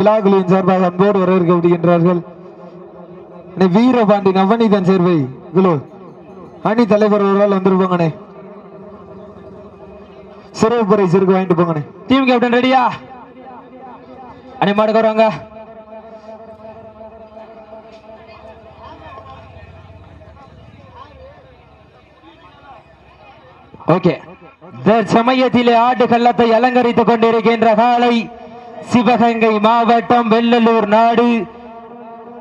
விழாக்குழுவின் சார்பாக அன்போடு வரவேற்கப்படுகின்றார்கள் வீரபாண்டி நவநீதன் சேர்வை குழு அணி தலைவர் ஒருவாள் வந்துருப்பாங்கண்ணே. சிறப்பு பரிசு இருக்கு வாங்கிட்டு போங்கண்ணே. டீம் கேப்டன் ரெடியா அணி மாடுக்கு வருவாங்க ஓகே சமயத்திலே ஆட்டு கள்ளத்தை அலங்கரித்துக் கொண்டிருக்கின்ற காலை சிவகங்கை மாவட்டம் வெள்ளலூர் நாடு.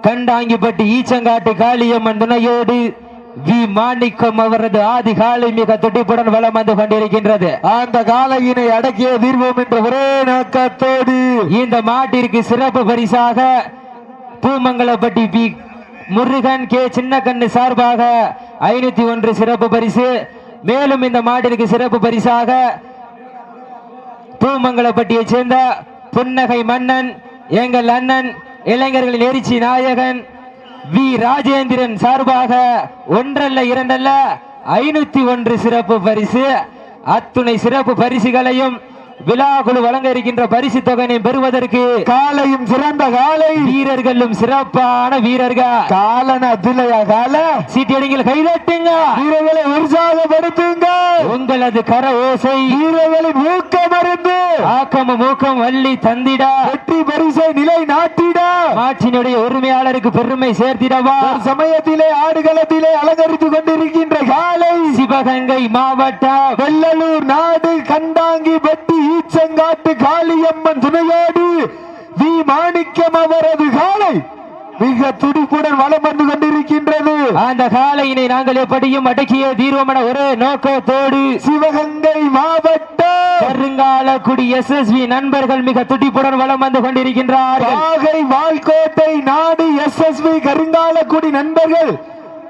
கண்டாங்கிப்பட்டி ஈச்சங்காட்டு காளியம்மன் துணையோடு வி. மாணிக்கம் அவரது ஆதி காலை மிக துடிப்புடன் வலம் வந்து கொண்டிருக்கின்றது. அந்த காலையினை அடக்கிய தீர்வோம் என்ற ஒரே நோக்கத்தோடு இந்த மாட்டிற்கு சிறப்பு பரிசாக பூமங்கலப்பட்டி பி முருகன் கே. சின்னக்கண்ணு சார்பாக ஐநூத்தி ஒன்று சிறப்பு பரிசு. மேலும் இந்த மாட்டிற்கு சிறப்பு பரிசாக பூமங்கலப்பட்டியைச் சேர்ந்த புன்னகை மன்னன் எங்கள் அண்ணன் இளைஞர்களின் எரிச்சி நாயகன் வி. ராஜேந்திரன் சார்பாக ஒன்றல்ல இரண்டல்ல ஐநூத்தி ஒன்று சிறப்பு பரிசு. அத்துணை சிறப்பு பரிசுகளையும் விழா குழு வழங்க இருக்கின்ற பரிசு தொகையை பெறுவதற்கு காலையும் சிறந்த காலை. வீரர்களும் சிறப்பான வீரர்கள். காலன அதிலையா கால. சீட்டியடிகள் கைதட்டுங்க. வீரர்களை உற்சாகப்படுத்துங்க. உங்களது கர ஓசை. வீரர்களின் ஊக்கமருந்து ஆக்கமும் ஊக்கம் வள்ளி தந்திட. வெற்றி பரிசை நிலை நாட்டிட. மாற்றினுடைய உரிமையாளருக்கு பெருமை சேர்த்திடவா. சமயத்திலே ஆடுகளத்திலே அலங்கரித்துக் கொண்டிருக்கின்ற காலை. சிவகங்கை மாவட்டம் வெள்ளலூர் நாடு கண்டாங்கி பட்டி ஈச்சங்காட்டு காளியம்மன் துணையோடு வி மாணிக்கம் அவரது காலை மிக துடிப்புடன் வலம் வந்து கொண்டிருக்கின்றது. அந்த காலையினை நாங்கள் எப்படியும் அடக்கிய தீர்வமன ஒரே நோக்கத்தோடு சிவகங்கை மாவட்டம் வருங்கால குடி எஸ்எஸ்வி நண்பர்கள் மிக துடிப்புடன் வலம் வந்து கொண்டிருக்கின்றார்கள். நாகை வால்கோட்டை நாடு எஸ் எஸ் வி கருங்காலக்குடி நண்பர்கள்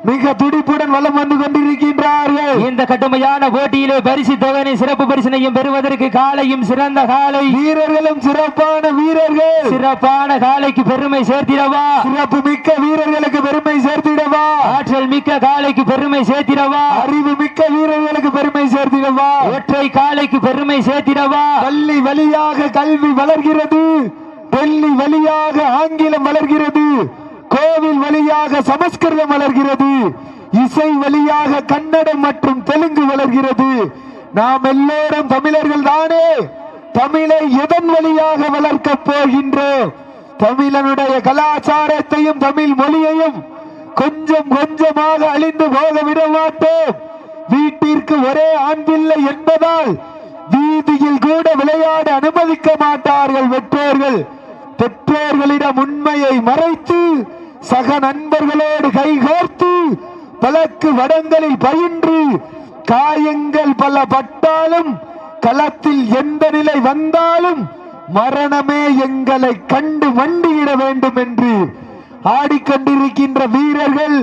மிக துடிப்புடன் வலம் வந்து கொண்டிருக்கின்றார்கள். இந்த கடுமையான போட்டியிலே பரிசு தொகையை சிறப்பு பரிசனையும் பெறுவதற்கு காலையும் சிறந்த காலை. வீரர்களும் சிறப்பான வீரர்கள். சிறப்பான காலைக்கு பெருமை சேர்த்திடவா? சிறப்பு மிக்க வீரர்களுக்கு பெருமை சேர்த்திடவா? ஆற்றல் மிக்க காலைக்கு பெருமை சேர்த்திடவா? அறிவு மிக்க வீரர்களுக்கு பெருமை சேர்த்திடவா? ஒற்றை காலைக்கு பெருமை சேர்த்திடவா? பள்ளி வழியாக கல்வி வளர்கிறது. பள்ளி வழியாக ஆங்கிலம் வளர்கிறது. கோவில் வழியாக சமஸ்கிருதம் வளர்கிறது. இசை வழியாக கன்னடம் மற்றும் தெலுங்கு வளர்கிறது. நாம் எல்லோரும் தமிழர்கள் தானே. தமிழை எதன் வழியாக வளர்க்கப் போகின்றோம்? தமிழனுடைய கலாச்சாரத்தையும் தமிழ் மொழியையும் கொஞ்சம் கொஞ்சமாக அழிந்து போக விட மாட்டோம். வீட்டிற்கு ஒரே ஆண் பிள்ளை என்பதால் வீதியில் கூட விளையாட அனுமதிக்க மாட்டார்கள். பெற்றோர்கள் பெற்றோர்களிடம் உண்மையை மறைத்து சக நண்பர்களோடு கைகோர்த்து பலக்கு வடங்களில் பயின்று காயங்கள் பல பட்டாலும் களத்தில் எந்த நிலை வந்தாலும் மரணமே எங்களை கண்டு மண்டியிட வேண்டும் என்று ஆடிக்கொண்டிருக்கின்ற வீரர்கள்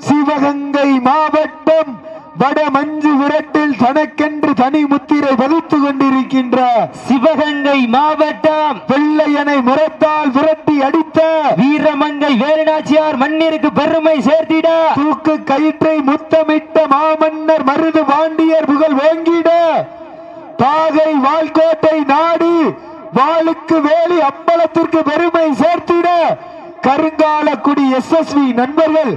சிவகங்கை மாவட்டம் வட மஞ்சு விரட்டில் தனக்கென்று தனி முத்திரை பதித்துக் கொண்டிருக்கின்ற சிவகங்கை மாவட்டம் வெள்ளையனை முரத்தால் விரட்டி அடித்த வீரமங்கை வேலுநாச்சியார் மண்ணிற்கு பெருமை சேர்த்திட தூக்கு கயிற்றை முத்தமிட்ட மாமன்னர் மருது பாண்டியர் புகழ் ஓங்கிட பாகை வால்கோட்டை நாடு வாளுக்கு வேலி அம்பலத்திற்கு பெருமை சேர்த்திட. கருங்காலக்குடி எஸ்எஸ்வி நண்பர்கள்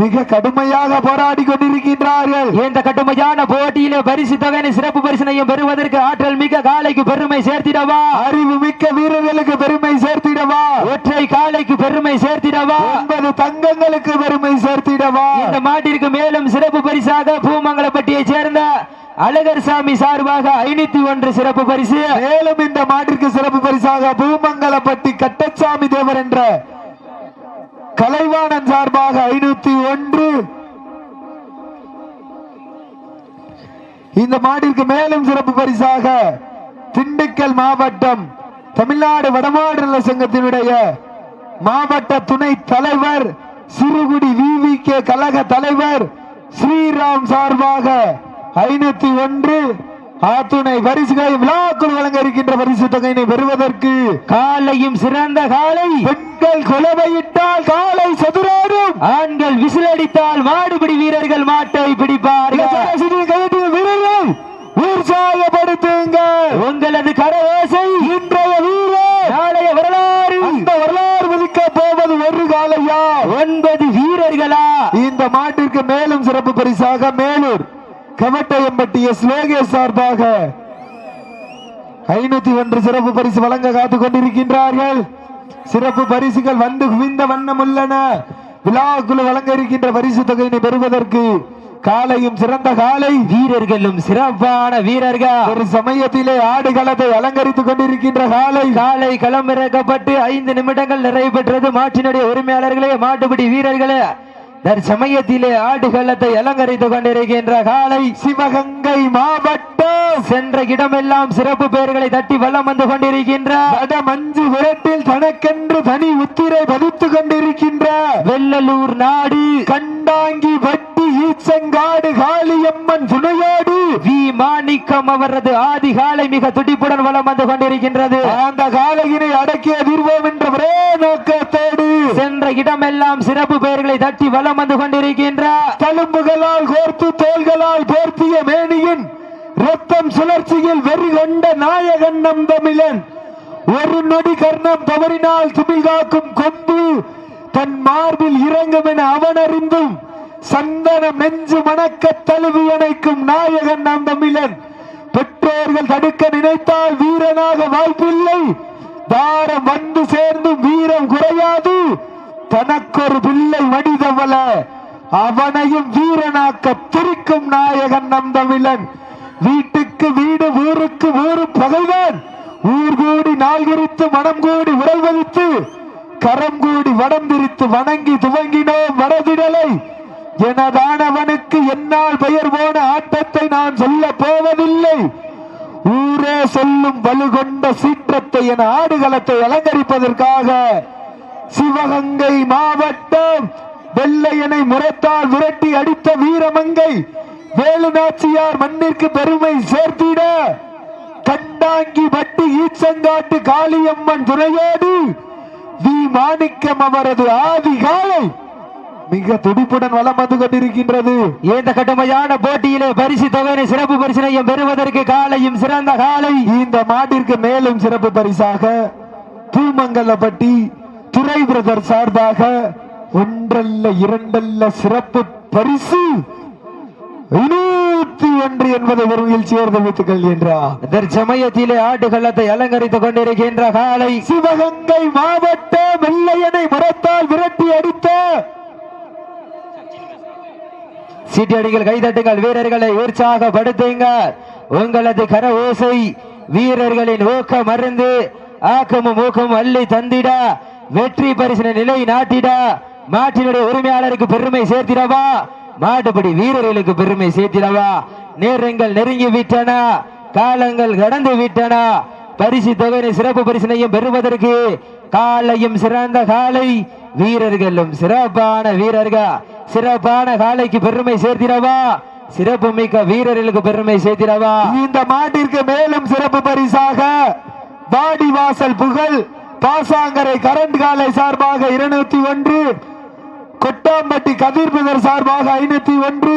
மிக கடுமையாக போராடி கொண்டிருக்கின்றார்கள். இந்த கடுமையான போட்டியிலே பரிசு தொகையை சிறப்பு பரிசனையும் பெறுவதற்கு ஆற்றல் மிக்க காலைக்கு பெருமை சேர்த்திடவா? அறிவு மிக்க வீரர்களுக்கு பெருமை சேர்த்திடவா? ஒற்றை காலைக்கு பெருமை சேர்த்திடவா? ஒன்பது தங்கங்களுக்கு பெருமை சேர்த்திடவா? இந்த மாட்டிற்கு மேலும் சிறப்பு பரிசாக பூமங்கலப்பட்டியைச் சேர்ந்த அழகர் சாமி சார்பாக ஐநூத்தி ஒன்று சிறப்பு பரிசு. மேலும் இந்த மாட்டிற்கு சிறப்பு பரிசாக பூமங்கலப்பட்டி கட்டச்சாமி தேவர் என்ற கலைவாணன் சார்பாக ஐநூத்தி ஒன்று. இந்த மாட்டிற்கு மேலும் சிறப்பு பரிசாக திண்டுக்கல் மாவட்டம் தமிழ்நாடு வடமாடு நல சங்கத்தினுடைய மாவட்ட துணை தலைவர் சிறுகுடி விவி கே கழக தலைவர் ஸ்ரீராம் சார்பாக ஐநூத்தி ஒன்று. ஆத்துணை பரிசுகளை விழாக்குள் வழங்க இருக்கின்ற பரிசு தொகையினை பெறுவதற்கு காலையும் சிறந்த காலை. பெண்கள் கொலவையிட்டால் காலை சதுராடும் ஆண்கள் விசிலடித்தால் மாடுபிடி வீரர்கள் மாட்டை பிடிப்பார்கள். வீரர்கள் உற்சாகப்படுத்துங்க உங்களது கரவேசை இன்றைய வீரர் நாளைய வரலாறு. இந்த வரலாறு மதிக்க போவது ஒரு காலையா? ஒன்பது வீரர்களா? இந்த மாட்டிற்கு மேலும் சிறப்பு பரிசாக மேலூர். கவட்டையம்பட்டி எஸ் லோகேஷ் சார்பாக ஐநூத்தி ஒன்று சிறப்பு பரிசு வழங்க காத்துக் கொண்டிருக்கின்றார்கள். சிறப்பு பரிசுகள் வந்து குவிந்த வண்ணம் உள்ளன. விழாக்குழு வழங்க இருக்கின்ற பரிசு தொகையினை பெறுவதற்கு காலையும் சிறந்த காலை வீரர்களும் சிறப்பான வீரர்கள். ஒரு சமயத்திலே ஆடுகளத்தை அலங்கரித்துக் கொண்டிருக்கின்ற காலை. காலை களமிறக்கப்பட்டு ஐந்து நிமிடங்கள் நிறைவு பெற்றது. மாட்டினுடைய உரிமையாளர்களே மாட்டுப்படி வீரர்களே தற்சமயத்திலே ஆடுகளத்தை அலங்கரித்துக் கொண்டிருக்கின்ற காலை சிவகங்கை மாவட்டம் சென்ற இடமெல்லாம் சிறப்பு பெயர்களை தட்டி வல்லம் வந்து கொண்டிருக்கின்ற அத மஞ்சு விரட்டில் தனக்கென்று தனி உத்திரை பதித்துக் கொண்டிருக்கின்ற வெள்ளலூர் நாடு கண்டாங்கி வட்டி ஈச்சங்காடு காளியம்மன் துணையோடு வி மாணிக்கம் அவரது ஆதி காலை மிக துடிப்புடன் வலம் வந்து கொண்டிருக்கின்றது. அந்த காலையினை அடக்கிய தீர்வோம் என்ற ஒரே நோக்கத்தோடு சென்ற இடமெல்லாம் சிறப்பு பெயர்களை தட்டி வலம் வந்து கொண்டிருக்கின்ற தழும்புகளால் கோர்த்து தோள்களால் போர்த்திய மேனியின் ரத்தம் சுழற்சியில் வெறி கொண்ட நாயகன் நம் தமிழன் ஒரு நொடி கர்ணம் தவறினால் துமிழ் காக்கும் கொம்பு தன் மார்பில் இறங்கும் என அவன் அறிந்தும் சந்தனம் நெஞ்சு மணக்க தழுவி அணைக்கும் நாயகன் நம் தமிழன் பெற்றோர்கள் தடுக்க நினைத்தால் வீரனாக வாய்ப்பில்லை. தாரம் வந்து சேர்ந்தும் வீரம் குறையாது. தனக்கொரு பிள்ளை மனிதவல அவனையும் வீரனாக்க துரிக்கும் நாயகன் நம் தமிழன் வீட்டுக்கு வீடு ஊருக்கு ஊரு பகைவன் ஊர் கூடி நாள் குறித்து மனம் கூடி உடல் வலித்து கரம் கூடி வடம் பிரித்து வணங்கி துவங்கினோம் வடதிடலை. எனதானவனுக்கு என்னால் பெயர் போன ஆட்டத்தை நான் சொல்ல போவதில்லை. ஊரே சொல்லும் வலுகொண்ட சீற்றத்தை என ஆடுகளத்தை அலங்கரிப்பதற்காக சிவகங்கை மாவட்டம் வெள்ளையனை முரத்தால் விரட்டி அடித்த வீரமங்கை வேலு நாச்சியார் மண்ணிற்கு பெருமை சேர்த்திட கண்டாங்கி வட்டி ஈச்சங்காட்டு காளியம்மன் துணையோடு வி மாணிக்கம் அவரது ஆதி காலை மிக துடிப்புடன் வலம் வந்து கொண்டிருக்கின்றது. இந்த கடுமையான போட்டியிலே பரிசு தொகையினை சிறப்பு பரிசினையும் பெறுவதற்கு காலையும் சிறந்த காலை. இந்த மாட்டிற்கு மேலும் சிறப்பு பரிசாக பூமங்கலப்பட்டி துறை பிரதர் சார்பாக ஒன்றல்ல இரண்டல்ல சிறப்பு பரிசு நூத்தி ஒன்று என்பதை விரும்பில் சேர்ந்து வைத்துக் கொள்கின்றார் தற்சமயத்திலே ஆட்டுக்களத்தை அலங்கரித்துக் கொண்டிருக்கின்ற காலை. சிவகங்கை மாவட்ட வெள்ளையனை முரத்தால் விரட்டி அடித்த சீட்டடிகள் கைதட்டுங்கள் வீரர்களை உற்சாகப்படுத்துங்கள். உங்களது கர ஓசை வீரர்களின் ஊக்கம் மருந்து ஆக்கமும் ஊக்கமும் அள்ளி தந்திட வெற்றி பரிசின நிலை நாட்டிட மாட்டினுடைய உரிமையாளருக்கு பெருமை சேர்த்திடவா? மாட்டுப்படி வீரர்களுக்கு பெருமை சேர்த்திடவா? நேரங்கள் நெருங்கி விட்டன காலங்கள் கடந்து விட்டன பரிசு தொகையை சிறப்பு பரிசினையும் பெறுவதற்கு காலையும் சிறந்த காலை வீரர்களும் சிறப்பான வீரர்கள். சிறப்பான காலைக்கு பெருமை சேர்த்திடவா? சிறப்பு மிக்க வீரர்களுக்கு பெருமை சேர்த்திடவா? இந்த மாட்டிற்கு மேலும் சிறப்பு பரிசாக பாடிவாசல் புகழ் பாசாங்கரை கரண்ட் காலை சார்பாக இருநூத்தி ஒன்று கொட்டாம்பட்டி கதிர்புதர் சார்பாக ஐநூத்தி ஒன்று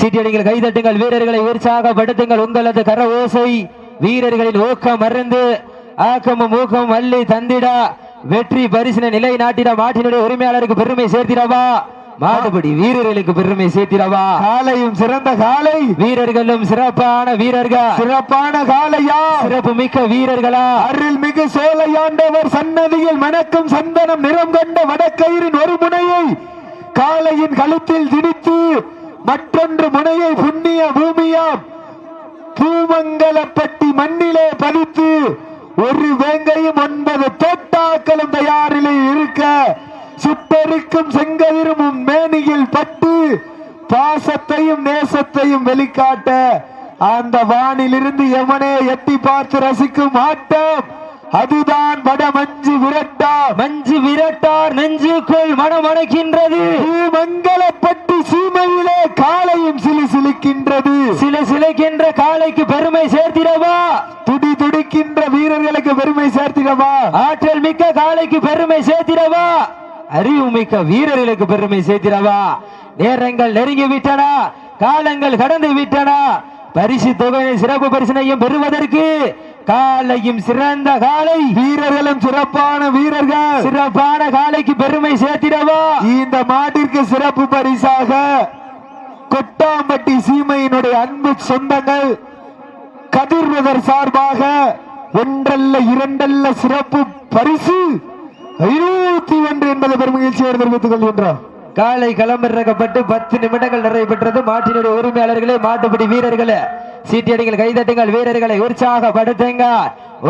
சீட்டடிகள் கைதட்டுங்கள் வீரர்களை உற்சாகப்படுத்துங்கள். உங்களது கர ஓசை வீரர்களின் ஊக்கம் மறந்து ஆக்கமும் ஊக்கமும் அள்ளி தந்திட. வெற்றி பரிசின நிலை நாட்டிட மாட்டினுடைய உரிமையாளருக்கு பெருமை சேர்த்திடவா? மாடுபடி வீரர்களுக்கு பெருமை சேர்த்திடவா? காலையும் சிறந்த காலை. வீரர்களும் சிறப்பான வீரர்கள். சிறப்பான காலையா? சிறப்பு மிக்க வீரர்களா? அருள்மிகு சோலையாண்டவர் சன்னதியில் மணக்கும் சந்தனம் நிறம் கொண்ட வடக்கயிறின் ஒரு முனையை காளையின் கழுத்தில் திணித்து மற்றொன்று முனையை புண்ணிய பூமியாம். பூமங்கலப்பட்டி மண்ணிலே பதித்து ஒரு வேங்கையும் ஒன்பது தோட்டாக்களும் தயாரிலே இருக்க சுட்டெரிக்கும் செங்கதிரும் மேனியில் பட்டு பாசத்தையும் நேசத்தையும் வெளிக்காட்ட அந்த வானிலிருந்து எவனே எட்டி பார்த்து ரசிக்கும் ஆட்டம். அதுதான் வட மஞ்சு விரட்டா. மஞ்சு விரட்டார் நெஞ்சுக்குள் மனம் அணைக்கின்றது மங்களப்பட்டி சீமையிலே காலையும் சிலி சிலிக்கின்றது. சில சிலைக்கின்ற காலைக்கு பெருமை சேர்த்திடவா? துடி துடிக்கின்ற வீரர்களுக்கு பெருமை சேர்த்திடவா? ஆற்றல் மிக்க காலைக்கு பெருமை சேர்த்திடவா? அறிவு மிக்க வீரர்களுக்கு பெருமை சேர்த்திடவா? நேரங்கள் நெருங்கி விட்டன காலங்கள் கடந்து விட்டன. பரிசு தொகையை சிறப்பு பரிசனையும் பெறுவதற்கு காலையும் சிறந்த காலை. வீரர்களும் சிறப்பான வீரர்கள். சிறப்பான காலைக்கு பெருமை சேர்த்திடவா? இந்த மாட்டிற்கு சிறப்பு பரிசாக கொட்டாம்பட்டி சீமையினுடைய அன்பு சொந்தங்கள் கதிர்வதர் சார்பாக ஒன்றல்ல இரண்டல்ல சிறப்பு பரிசு. ஐநூத்தி ஒன்று என்பதை பெருமகிழ்ச்சியோடு தெரிவித்துக் கொள்கின்றோம். காலை களமிறக்கப்பட்டு பத்து நிமிடங்கள் நிறைவு பெற்றது மாட்டினுடைய உரிமையாளர்களே மாட்டுப்படி வீரர்களே சீட்டியடிகள் கைதட்டுங்கள் வீரர்களை உற்சாகப்படுத்துங்க.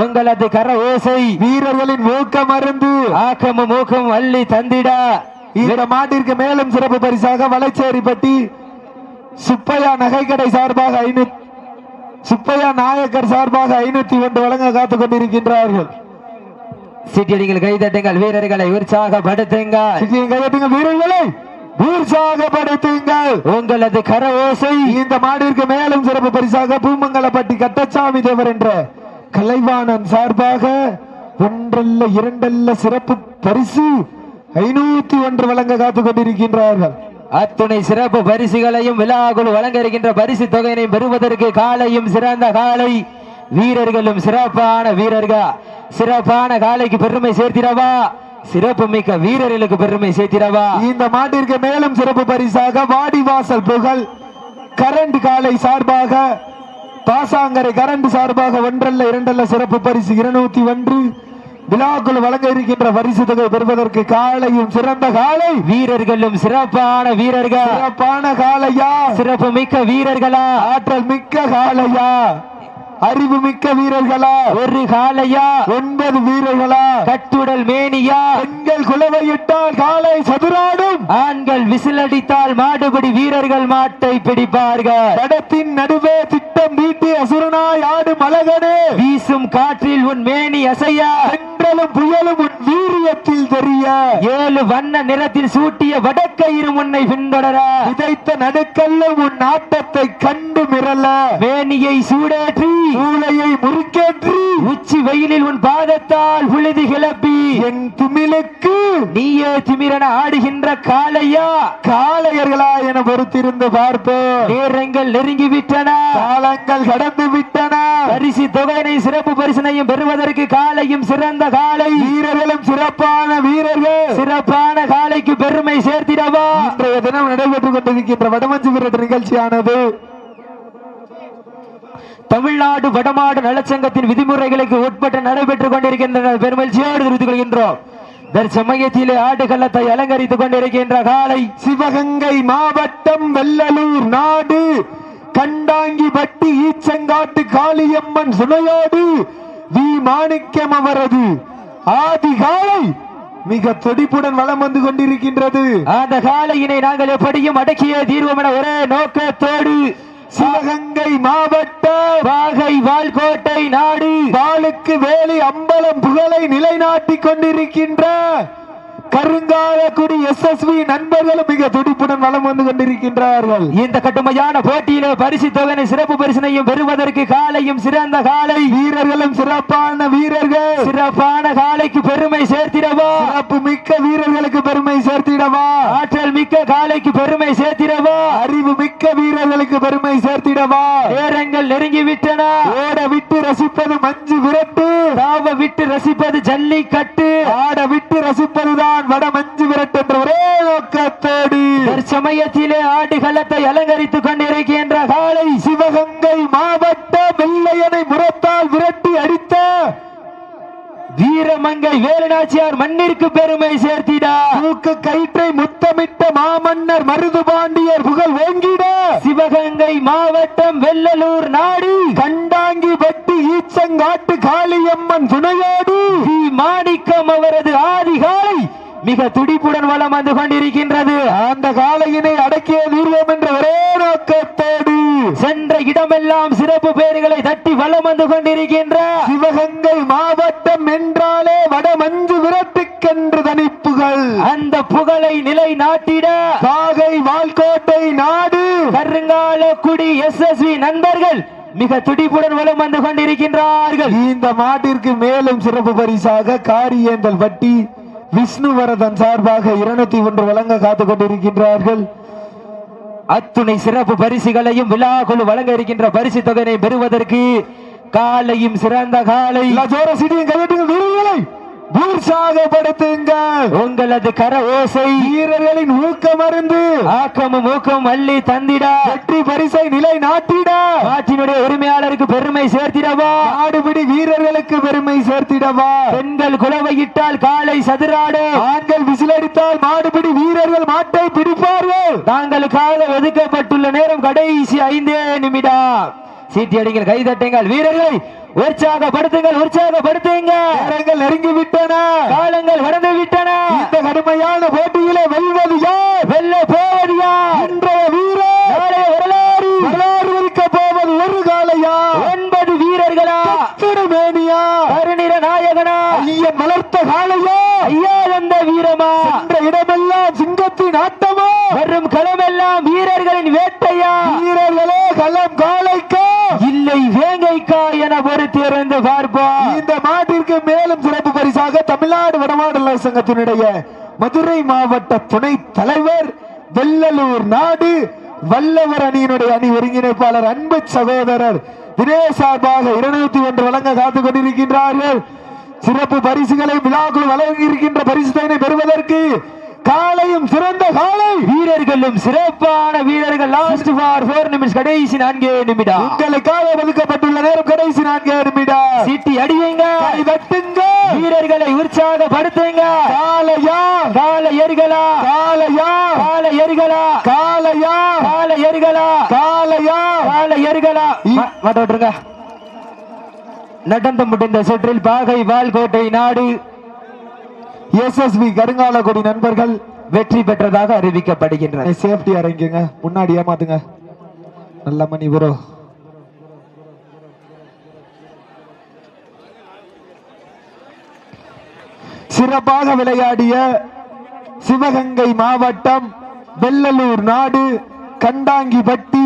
உங்களது கர ஓசை வீரர்களின் ஊக்கம் அருந்து ஆக்கமும் மூக்கம் அள்ளி தந்திட. இந்த மாட்டிற்கு மேலும் சிறப்பு பரிசாக வளச்சேரிப்பட்டி சுப்பையா நகைக்கடை சார்பாக ஐநூத்தி சுப்பையா நாயக்கர் சார்பாக ஐநூத்தி ஒன்று வழங்க காத்துக் கொண்டிருக்கின்றார்கள். சீட்டியடிகள் கைதட்டுங்கள் வீரர்களை உற்சாகப்படுத்துங்க சிக்கியும் கையெட்டுங்கள் வீரர்களை உற்சாகப்படுத்துங்கள். உங்களது கர ஓசை இந்த மாடிற்கு மேலும் சிறப்பு பரிசாக பூமங்கலப்பட்டி கட்டச்சாமி தேவர் என்ற கலைவாணன் சார்பாக ஒன்றல்ல இரண்டல்ல சிறப்பு பரிசு ஐநூத்தி ஒன்று வழங்க காத்துக் கொண்டிருக்கின்றார்கள். அத்துணை சிறப்பு பரிசுகளையும் விழாக்குழு வழங்க இருக்கின்ற பரிசு தொகையினையும் பெறுவதற்கு காலையும் சிறந்த காலை வீரர்களும் சிறப்பான வீரர்கள். சிறப்பான காலைக்கு பெருமை சேர்த்திடவா? சிறப்பு மிக்க வீரர்களுக்கு பெருமை சேர்த்திடவா? இந்த மாட்டிற்கு மேலும் சிறப்பு பரிசாக வாடிவாசல் புகழ். கரண்ட் காலை சார்பாக பாசாங்கரை கரண்ட் சார்பாக ஒன்றல்ல இரண்டல்ல சிறப்பு பரிசு இருநூத்தி ஒன்று. விழாக்குள் வழங்க இருக்கின்ற பரிசு தொகை பெறுவதற்கு காலையும் சிறந்த காலை வீரர்களும் சிறப்பான வீரர்கள். சிறப்பான காலையா சிறப்பு மிக்க வீரர்களா? ஆற்றல் மிக்க காலையா அறிவு மிக்க வீரர்களா? ஒரு காலையா ஒன்பது வீரர்களா? கட்டுடல் மேனியா? பெண்கள் குலவையிட்டால் காலை சதுராடும். ஆண்கள் விசிலடித்தால் மாடுபடி வீரர்கள் மாட்டை பிடிப்பார்கள். கடத்தின் நடுவே திட்டம் தீட்டி அசுரனாய் ஆடும் அழகனே வீசும் காற்றில் உன் மேனி அசையா? தென்றலும் புயலும் உன் வீரியத்தில் தெரிய. ஏழு வண்ண நிறத்தில் சூட்டிய வடக்கயிறு முன்னை பின்தொடர. விதைத்த நடுக்கல்லும் உன் ஆட்டத்தை கண்டு மிரள. மேனியை சூடேற்றி சூளையை முறுக்கேற்றி உச்சி வெயிலில் உன் பாதத்தால் புழுதி கிளப்பி என் துமிலுக்கு நீயே திமிரன ஆடுகின்ற காளையா? காளையர்களா என பொறுத்திருந்து பார்ப்போம். நேரங்கள் நெருங்கி விட்டன. காலங்கள் கடந்து விட்டன. பரிசு தொகையினை சிறப்பு பரிசனையும் பெறுவதற்கு காலையும் சிறந்த காலை வீரர்களும் சிறப்பான வீரர்கள். சிறப்பான காலைக்கு பெருமை சேர்த்திடவா? இன்றைய தினம் நடைபெற்றுக் கொண்டிருக்கின்ற வடமஞ்சு வீரர் நிகழ்ச்சியானது தமிழ்நாடு வடமாடு நலச்சங்கத்தின் விதிமுறைகளுக்கு உட்பட்டு நடைபெற்றுக் கொண்டிருக்கின்றன. பெருமகிழ்ச்சியோடு தெரிவித்துக் கொள்கின்றோம். தற்சமயத்திலே ஆடுகளத்தை அலங்கரித்துக் கொண்டிருக்கின்ற காலை சிவகங்கை மாவட்டம் வெள்ளலூர் நாடு. கண்டாங்கி பட்டி ஈச்சங்காட்டு காளியம்மன் சுனையோடு வி. மாணிக்கம் அவரது ஆதிகாலை மிக துடிப்புடன் வலம் வந்து கொண்டிருக்கின்றது. அந்த காலையினை நாங்கள் எப்படியும் அடக்கிய தீர்வம் என ஒரே நோக்கத்தோடு சிவகங்கை மாவட்ட வாகை வால்கோட்டை நாடு வாளுக்கு வேலி அம்பலம் புகழை நிலைநாட்டிக் கொண்டிருக்கின்ற கருங்காலக்குடி எஸ்எஸ்வி நண்பர்களும் மிக துடிப்புடன் வலம் வந்து கொண்டிருக்கின்றார்கள். இந்த கடுமையான போட்டியிலே பரிசு தொகையை சிறப்பு பரிசனையும் பெறுவதற்கு காலையும் சிறந்த காலை. வீரர்களும் சிறப்பான வீரர்கள். சிறப்பான காலைக்கு பெருமை சேர்த்திடவா? சிறப்பு மிக்க வீரர்களுக்கு பெருமை சேர்த்திடவா? ஆற்றல் மிக்க காலைக்கு பெருமை சேர்த்திடவா? அறிவு மிக்க வீரர்களுக்கு பெருமை சேர்த்திடவா? நேரங்கள் நெருங்கி விட்டன. ஓட விட்டு ரசிப்பது மஞ்சு விரட்டு. தாவ விட்டு ரசிப்பது ஜல்லிக்கட்டு. ஆட விட்டு ரசிப்பதுதான் வட மஞ்சு விரட்டு என்ற ஒரே நோக்கத்தோடு தற்சமயத்திலே ஆடுகளத்தை அலங்கரித்துக் கொண்டிருக்கின்ற காலை சிவகங்கை மாவட்ட வெள்ளையனை முரத்தால் விரட்டி அடித்த வீரமங்கை வேலுநாச்சியார் மண்ணிற்கு பெருமை சேர்த்திடா. தூக்கு கயிற்றை முத்தமிட்ட மாமன்னர் மருது பாண்டியர் புகழ் ஓங்கிட சிவகங்கை மாவட்டம் வெள்ளலூர் நாடு. கண்டாங்கி பட்டி ஈச்சங்காட்டு காளியம்மன் துணையோடு. மாணிக்கம் அவரது ஆதிகாலை மிக துடிப்புடன் வளம் வந்து கொண்டிருக்கின்றது. அந்த காலையினை அடக்கிய தீர்வோம் என்ற ஒரே நோக்கத்தோடு சென்ற இடமெல்லாம் சிறப்பு பேர்களை தட்டி வலம் வந்து கொண்டிருக்கின்ற சிவகங்கை மாவட்டம் என்றாலே வட மஞ்சு விரட்டுக்கென்று தனிப்புகள். அந்த புகழை நிலை நாட்டிட காகை வால்கோட்டை நாடு கருங்காலக்குடி வி நண்பர்கள் மிக துடிப்புடன் வலம் வந்து கொண்டிருக்கின்றார்கள். இந்த மாட்டிற்கு மேலும் சிறப்பு பரிசாக காரியேந்தல் வட்டி விஷ்ணுவரதன் சார்பாக இருநூத்தி ஒன்று வழங்க காத்துக் கொண்டிருக்கின்றார்கள். அத்துணை சிறப்பு பரிசுகளையும் விழாக்குழு வழங்க இருக்கின்ற பரிசு தொகையை பெறுவதற்கு காலையும் சிறந்த காலை. ஜோர சிடியும் கையெட்டுங்க வீரர்களை உற்சாகப்படுத்துங்கள் உங்களது கர ஓசை வீரர்களின் ஊக்கமருந்து ஆக்கமும் ஊக்கமும் அள்ளி தந்திட. வெற்றி பரிசை நிலை நாட்டிட நாட்டினுடைய உரிமையாளருக்கு பெருமை சேர்த்திடவா. நாடுபிடி வீரர்களுக்கு பெருமை சேர்த்திடவா. பெண்கள் குலவையிட்டால் காலை சதுராடு. ஆண்கள் விசிலடித்தால் மாடுபிடி வீரர்கள் மாட்டை பிடிப்பார்கள். தாங்களுக்காக ஒதுக்கப்பட்டுள்ள நேரம் கடைசி ஐந்தே நிமிடம். சீட்டி அடிங்கள் கைதட்டுங்கள் வீரர்களை உற்சாகப்படுத்துங்கள் உற்சாகப்படுத்துங்க. நேரங்கள் நெருங்கி விட்டன. காலங்கள் கடந்து விட்டன. இந்த கடுமையான போட்டியிலே வெல்வது யார்? வெல்ல போவது யார்? இன்றைய வீரர். நாளைய வரலாறு. வரலாறு வைக்க போவது ஒரு காலையா ஒன்பது வீரர்களா? திருமேனியா கருநிற நாயகனா? ஐயன் வளர்த்த காலையா ஐயா வந்த வீரமா? என்ற இடமெல்லாம் சிங்கத்தின் ஆட்டமா வரும் களமெல்லாம் வீரர்களின் வேட்டையா வீரர்களே களம் காலைக்கா இல்லை வேங்கைக்கா என பொறுத்திருந்து பார்ப்போம் இந்த மாட்டிற்கு மேலும் சிறப்பு பரிசாக தமிழ்நாடு வடமாடல சங்கத்தினுடைய மதுரை மாவட்ட துணை தலைவர் வெள்ளலூர் நாடு வல்லவர் அணியினுடைய அணி ஒருங்கிணைப்பாளர் அன்பு சகோதரர் தினேஷ் சார்பாக இருநூத்தி ஒன்று வழங்க காத்துக் கொண்டிருக்கின்றார்கள். சிறப்பு பரிசுகளை விழாக்குள் வழங்கி இருக்கின்ற பரிசுதனை பெறுவதற்கு காலையும் சிறந்த காலை. வீரர்களும் சிறப்பான வீரர்கள். லாஸ்ட் ஃபார் போர் நிமிஷம் கடைசி நான்கே நிமிடம். உங்களுக்காக ஒதுக்கப்பட்டுள்ள நேரம் கடைசி நான்கு நிமிடம். சீட்டி அடியுங்க. கை தட்டுங்க வீரர்களை உற்சாகப்படுத்துங்க. காலையா? கால எரிகளா காலையா? கால எரிகளா காலையா? கால எரிகளா காலையா கால எரிகளா ம- மாட்ட விட்டுருங்க நடந்து முடிந்த சுற்றில் பாகை வால்கோட்டை நாடு எஸ்எஸ்பி கருங்கால கொடி நண்பர்கள் வெற்றி பெற்றதாக அறிவிக்கப்படுகின்றன. சேஃப்டி இறங்கிங்க. முன்னாடி ஏமாத்துங்க. நல்ல மணி ப்ரோ சிறப்பாக விளையாடிய சிவகங்கை மாவட்டம் வெள்ளலூர் நாடு கண்டாங்கிப்பட்டி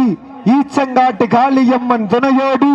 ஈச்சங்காட்டு காளியம்மன் துணையோடு